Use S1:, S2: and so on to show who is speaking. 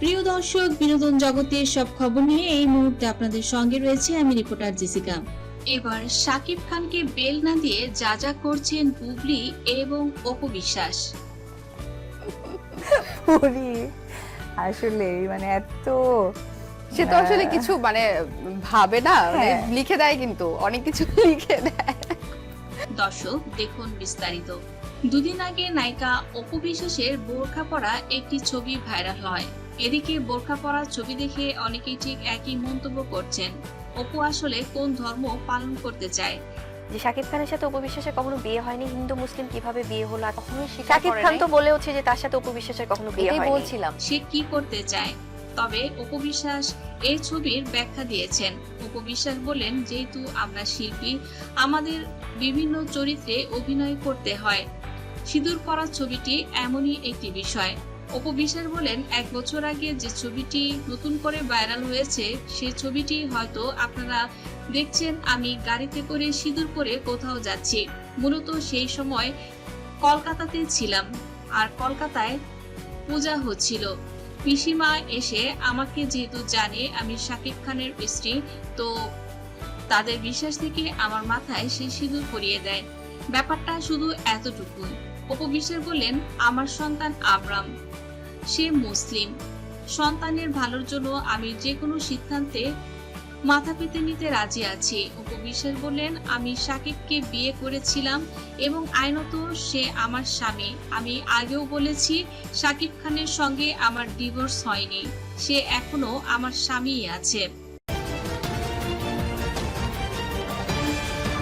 S1: প্রিয় দর্শক বিনোদন জগতের সব খবর নিয়ে এই মুহূর্তে আপনাদের সঙ্গে রয়েছে আমি রিপোর্টার জেসিকা। এবার শাকিব খানকে বেল না দিয়ে যা যা করছেন বুবলি এবং অপু বিশ্বাস।
S2: আসলে মানে এত
S3: সে তো আসলে কিছু মানে ভাবে না মানে
S2: হ্যাঁ।
S3: লিখে দেয় কিন্তু অনেক কিছু লিখে দেয়।
S1: দর্শক দেখুন বিস্তারিত। দুদিন আগে নায়িকা অপু বিশ্বাসের বোরখা পরা একটি ছবি ভাইরাল হয়। এদিকে বোরখা পরা ছবি দেখে অনেকেই ঠিক একই মন্তব্য করছেন। অপু আসলে কোন ধর্ম পালন করতে চায়?
S4: যে শাকিব খানের সাথে উপবিশ্বাসের কখনো বিয়ে হয়নি হিন্দু মুসলিম কীভাবে বিয়ে হলো আর কখনোই স্বীকার
S3: শাকিব খান তো
S4: তো বলেওছে যে তার সাথে উপবিশ্বাসের কখনো বিয়ে হয়নি।
S3: বলছিলাম।
S1: সে কি করতে চায়? তবে উপবিশ্বাস এই ছবির ব্যাখ্যা দিয়েছেন। উপবিশ্বাস বলেন যেহেতু আমরা শিল্পী আমাদের বিভিন্ন চরিত্রে অভিনয় করতে হয়। সিঁদুর পরা ছবিটি এমনই একটি বিষয়। উপবিশ্বাস বলেন, এক বছর আগে যে ছবিটি নতুন করে ভাইরাল হয়েছে, সে ছবিটি হয়তো আপনারা দেখছেন, আমি গাড়িতে করে সিঁদুর পরে কোথাও যাচ্ছি। মূলত সেই সময় কলকাতাতে ছিলাম, আর কলকাতায় পূজা হচ্ছিল। পিসিমা এসে আমাকে যেহেতু জানে, আমি শাকিব খানের স্ত্রী, তো তাদের বিশ্বাস থেকে আমার মাথায় সে সিঁদুর পরিয়ে দেয়। ব্যাপারটা শুধু এতটুকু অপবিশ্বাস বললেন আমার সন্তান আবরাম। সে মুসলিম। সন্তানের ভালোর জন্য আমি যে কোনো সিদ্ধান্তে মাথা পেতে নিতে রাজি আছি। উপবিশ্বাস বললেন, আমি সাকিবকে বিয়ে করেছিলাম এবং আইনত সে আমার স্বামী। আমি আগেও বলেছি, সাকিব খানের সঙ্গে আমার ডিভোর্স হয়নি। সে এখনও আমার স্বামীই আছে।